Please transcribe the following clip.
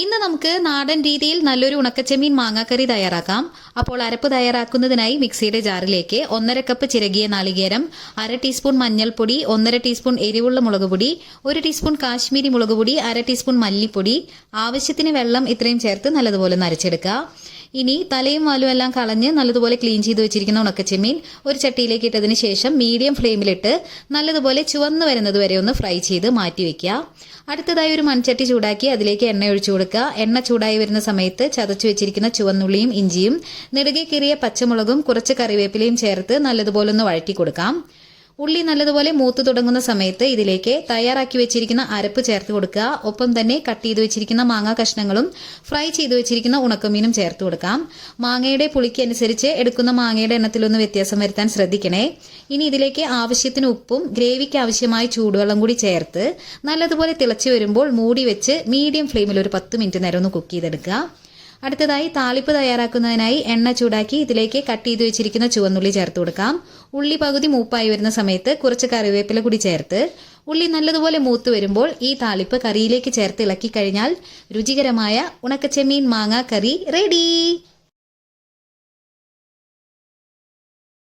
ഇന്ന് നമുക്ക് നാടൻ രീതിയിൽ നല്ലൊരു ഉണക്കച്ചെമ്മീൻ മാങ്ങാക്കറി തയ്യാറാക്കാം. അപ്പോൾ അരപ്പ് തയ്യാറാക്കുന്നതിനായി മിക്സിയുടെ ജാറിലേക്ക് ഒന്നര കപ്പ് ചിരകിയ നാളികേരം അര ടീസ്പൂൺ മഞ്ഞൾപ്പൊടി ഒന്നര ടീസ്പൂൺ എരിവുള്ള മുളക് പൊടി ഒരു ടീസ്പൂൺ കാശ്മീരി മുളക് പൊടി അര ടീസ്പൂൺ മല്ലിപ്പൊടി. ആവശ്യത്തിന് വെള്ളം ഇത്രയും ചേർത്ത് നല്ലതുപോലെ നരച്ചെടുക്കുക ഇനി തലയും വാലും എല്ലാം കളഞ്ഞ് നല്ലതുപോലെ ക്ലീൻ ചെയ്ത് വെച്ചിരിക്കുന്ന ഉണക്കച്ചെമ്മീൻ ഒരു ചട്ടിയിലേക്ക് ഇട്ടതിന് ശേഷം മീഡിയം ഫ്ലെയിമിലിട്ട് നല്ലതുപോലെ ചുവന്ന് വരുന്നത് വരെ ഒന്ന് ഫ്രൈ ചെയ്ത് മാറ്റി വെക്കുക. അടുത്തതായി ഒരു മൺചട്ടി ചൂടാക്കി അതിലേക്ക് എണ്ണ ഒഴിച്ചു കൊടുക്കുക. എണ്ണ ചൂടായി വരുന്ന സമയത്ത് ചതച്ചു വെച്ചിരിക്കുന്ന ചുവന്നുള്ളിയും ഇഞ്ചിയും നെടുകെ കീറിയ പച്ചമുളകും കുറച്ച് കറിവേപ്പിലയും ചേർത്ത് നല്ലതുപോലെ ഒന്ന് വഴറ്റി കൊടുക്കാം. ഉള്ളി നല്ലതുപോലെ മൂത്ത് തുടങ്ങുന്ന സമയത്ത് ഇതിലേക്ക് തയ്യാറാക്കി വെച്ചിരിക്കുന്ന അരപ്പ് ചേർത്ത് കൊടുക്കുക. ഒപ്പം തന്നെ കട്ട് ചെയ്ത് വെച്ചിരിക്കുന്ന മാങ്ങ കഷ്ണങ്ങളും ഫ്രൈ ചെയ്ത് വെച്ചിരിക്കുന്ന ഉണക്കമീനും ചേർത്ത് കൊടുക്കാം. മാങ്ങയുടെ പുളിക്ക് അനുസരിച്ച് എടുക്കുന്ന മാങ്ങയുടെ എണ്ണത്തിലൊന്ന് വ്യത്യാസം വരുത്താൻ ശ്രദ്ധിക്കണേ. ഇനി ഇതിലേക്ക് ആവശ്യത്തിന് ഉപ്പും ഗ്രേവിക്ക് ആവശ്യമായ ചൂടുവെള്ളം കൂടി ചേർത്ത് നല്ലതുപോലെ തിളച്ചു വരുമ്പോൾ മൂടി വെച്ച് മീഡിയം ഫ്ലെയിമിൽ ഒരു പത്ത് മിനിറ്റ് നേരം ഒന്ന് കുക്ക് ചെയ്തെടുക്കുക. അടുത്തതായി താളിപ്പ് തയ്യാറാക്കുന്നതിനായി എണ്ണ ചൂടാക്കി ഇതിലേക്ക് കട്ട് ചെയ്ത് വെച്ചിരിക്കുന്ന ചുവന്നുള്ളി ചേർത്ത് കൊടുക്കാം. ഉള്ളി പകുതി മൂപ്പായി വരുന്ന സമയത്ത് കുറച്ച് കറിവേപ്പില കൂടി ചേർത്ത്. ഉള്ളി നല്ലതുപോലെ മൂത്ത് വരുമ്പോൾ ഈ താളിപ്പ് കറിയിലേക്ക് ചേർത്ത് ഇളക്കി കഴിഞ്ഞാൽ രുചികരമായ ഉണക്കച്ചെമ്മീൻ മാങ്ങ കറി റെഡി.